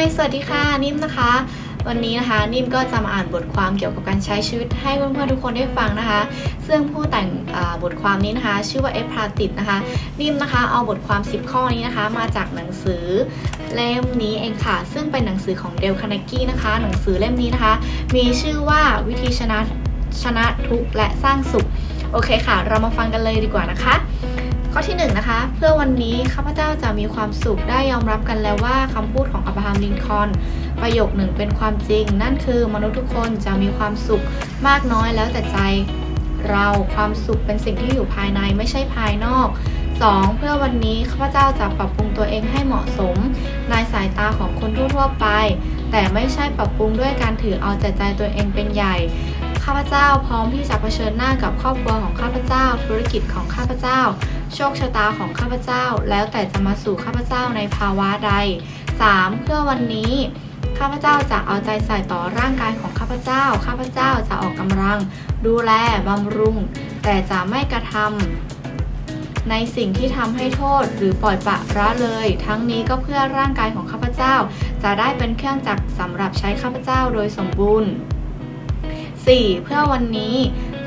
ายสวัสดีค่ะ นิ่มนะคะ วันนี้นะคะนิ่มก็จะมาอ่านบทความเกี่ยวกับการใช้ชีวิตให้เพื่อนๆทุกคนได้ฟังนะคะ ซึ่งผู้แต่งบทความนี้นะคะ ชื่อว่าเอฟพราติดนะคะ นิ่มนะคะเอาบทความ 10 ข้อนี้นะคะ มาจากหนังสือเล่มนี้เองค่ะ ซึ่งเป็นหนังสือของเดลคานากี้นะคะ หนังสือเล่มนี้นะคะ มีชื่อว่าวิธีชนะชนะทุกและสร้างสุข โอเคค่ะ เรามาฟังกันเลยดีกว่านะคะ ข้อที่1นงนะคะเพื่อวันนี้ข้าพเจ้าจะมีความสุขได้ยอมรับกันแล้วว่าคำพูดของอับราฮัมลินคอนประโยคหนึ่งเป็นความจริง นั่นคือมนุษย์ทุกคนจะมีความสุขมากน้อยแล้วแต่ใจเราความสุขเป็นสิ่งที่อยู่ภายในไม่ใช่ภายนอก 2. เพื่อวันนี้ข้าพเจ้าจะปรับปรุงตัวเองให้เหมาะสม ในสายตาของคนทั่วๆไป แต่ไม่ใช่ปรับปรุงด้วยการถือเอาแต่ใจตัวเองเป็นใหญ่ ข้าพเจ้าพร้อมที่จะเผชิญหน้ากับครอบครัวของข้าพเจ้า ธุรกิจของข้าพเจ้า โชคชะตาของข้าพเจ้า แล้วแต่จะมาสู่ข้าพเจ้าในภาวะใด 3. เพื่อวันนี้ข้าพเจ้าจะเอาใจใส่ต่อร่างกายของข้าพเจ้า ข้าพเจ้าจะออกกำลัง ดูแลบำรุง แต่จะไม่กระทำในสิ่งที่ทำให้โทษหรือปล่อยปะละเลย ทั้งนี้ก็เพื่อร่างกายของข้าพเจ้า จะได้เป็นเครื่องจักรสำหรับใช้ข้าพเจ้าโดยสมบูรณ์ 4. เพื่อวันนี้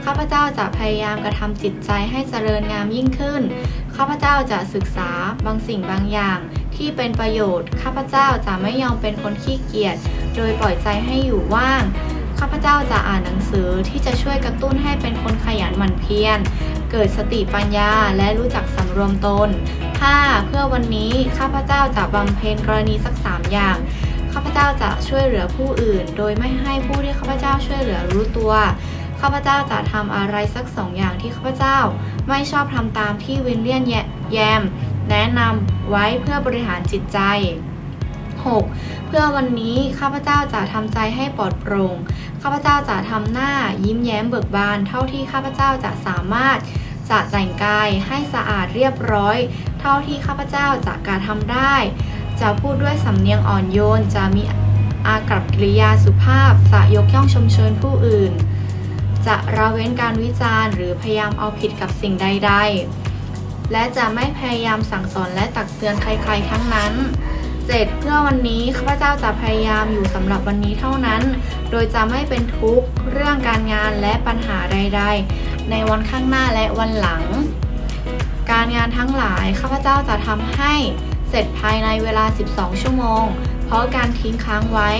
ข้าพเจ้าจะพยายามกระทำจิตใจให้เจริญงามยิ่งขึ้น ข้าพเจ้าจะศึกษาบางสิ่งบางอย่าง ที่เป็นประโยชน์ ข้าพเจ้าจะไม่ยอมเป็นคนขี้เกียจ โดยปล่อยใจให้อยู่ว่าง ข้าพเจ้าจะอ่านหนังสือที่จะช่วยกระตุ้นให้เป็นคนขยันหมั่นเพียร เกิดสติปัญญาและรู้จักสำรวมตน 5. เพื่อวันนี้ข้าพเจ้าจะบำเพ็ญกรณีสักสามอย่าง ข้าพเจ้าจะช่วยเหลือผู้อื่น โดยไม่ให้ผู้ที่ข้าพเจ้าช่วยเหลือรู้ตัว ข้าพเจ้าจะทำอะไรสักสองอย่างที่ข้าพเจ้า ไม่ชอบทำตามที่วินเลียนแยม แนะนำไว้เพื่อบริหารจิตใจ 6. เพื่อวันนี้ข้าพเจ้าจะทำใจให้ปลอดโปร่ง ข้าพเจ้าจะทำหน้ายิ้มแย้มเบิกบาน เท่าที่ข้าพเจ้าจะสามารถจะแต่งกายให้สะอาดเรียบร้อย เท่าที่ข้าพเจ้าจะการทำได้ จะพูดด้วยสำเนียงอ่อนโยน จะมีอากับกิริยาสุภาพ จะยกย่องชมเชยผู้อื่น จะละเว้นการวิจารณ์หรือพยายามเอาผิดกับสิ่งใด ๆ และจะไม่พยายามสั่งสอนและตักเตือนใคร ๆ ทั้งนั้น 7. เพื่อวันนี้ข้าพเจ้าจะพยายามอยู่สำหรับวันนี้เท่านั้น โดยจะไม่เป็นทุกข์เรื่องการงานและปัญหาใด ๆ ในวันข้างหน้าและวันหลัง การงานทั้งหลายข้าพเจ้าจะทำให้ เสร็จภายในเวลา 12 ชั่วโมง เพราะการทิ้งค้างไว้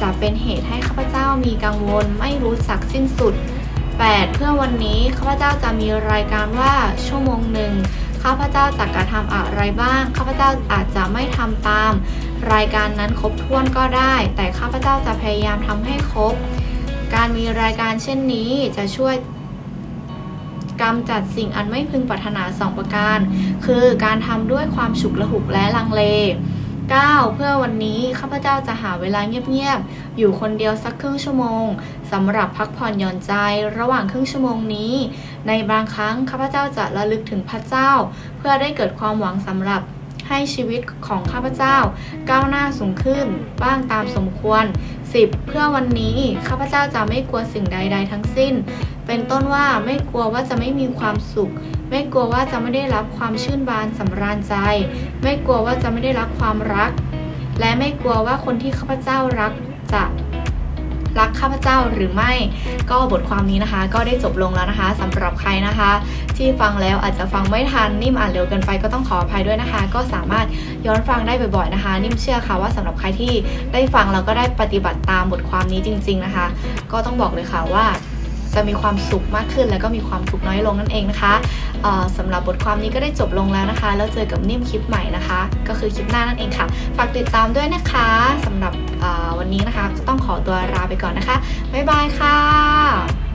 จะเป็นเหตุให้ข้าพเจ้ามีกังวลไม่รู้จักสิ้นสุด 8. เพื่อวันนี้ข้าพเจ้าจะมีรายการว่าชั่วโมงหนึ่งข้าพเจ้าจะกระทำอะไรบ้าง ข้าพเจ้าอาจจะไม่ทำตาม รายการนั้นครบถ้วนก็ได้ แต่ข้าพเจ้าจะพยายามทำให้ครบ การมีรายการเช่นนี้จะช่วย กำจัดสิ่งอันไม่พึงปรารถนาสองประการ คือการทำด้วยความฉุกละหุกและลังเล 9. เพื่อวันนี้ข้าพเจ้าจะหาเวลาเงียบๆ อยู่คนเดียวสักครึ่งชั่วโมงสำหรับพักผ่อนหย่อนใจระหว่างครึ่งชั่วโมงนี้ ในบางครั้งข้าพเจ้าจะระลึกถึงพระเจ้า เพื่อได้เกิดความหวังสำหรับ ให้ชีวิตของข้าพเจ้า ก้าวหน้าสูงขึ้น บ้างตามสมควร 10. เพื่อวันนี้ข้าพเจ้าจะไม่กลัวสิ่งใด ๆ ทั้งสิ้น เป็นต้นว่าไม่กลัวว่าจะไม่มีความสุข ไม่กลัวว่าจะไม่ได้รับความชื่นบานสำราญใจ ไม่กลัวว่าจะไม่ได้รับความรัก และไม่กลัวว่าคนที่ข้าพเจ้ารักจะ รักข้าพเจ้าหรือไม่ ก็บทความนี้นะคะ ก็ได้จบลงแล้วนะคะสำหรับใครนะคะ ที่ฟังแล้วอาจจะฟังไม่ทันนิ่มอ่านเร็วเกินไปก็ต้องขออภัยด้วยนะคะ ก็สามารถย้อนฟังได้บ่อยๆนะคะ นิ่มเชื่อค่ะว่าสำหรับใครที่ได้ฟังแล้วก็ได้ปฏิบัติตามบทความนี้จริง ๆนะคะ ก็ต้องบอกเลยค่ะว่า จะมีความสุขมากขึ้น แล้วก็มีความทุกข์น้อยลงนั่นเองนะคะสำหรับบทความนี้ก็ได้จบลงแล้วนะคะ แล้วเจอกับนิ่มคลิปใหม่นะคะ ก็คือคลิปหน้านั่นเองค่ะ ฝากติดตามด้วยนะคะสำหรับวันนี้นะคะก็ต้องขอตัวลาไปก่อนนะคะบ๊ายบายค่ะ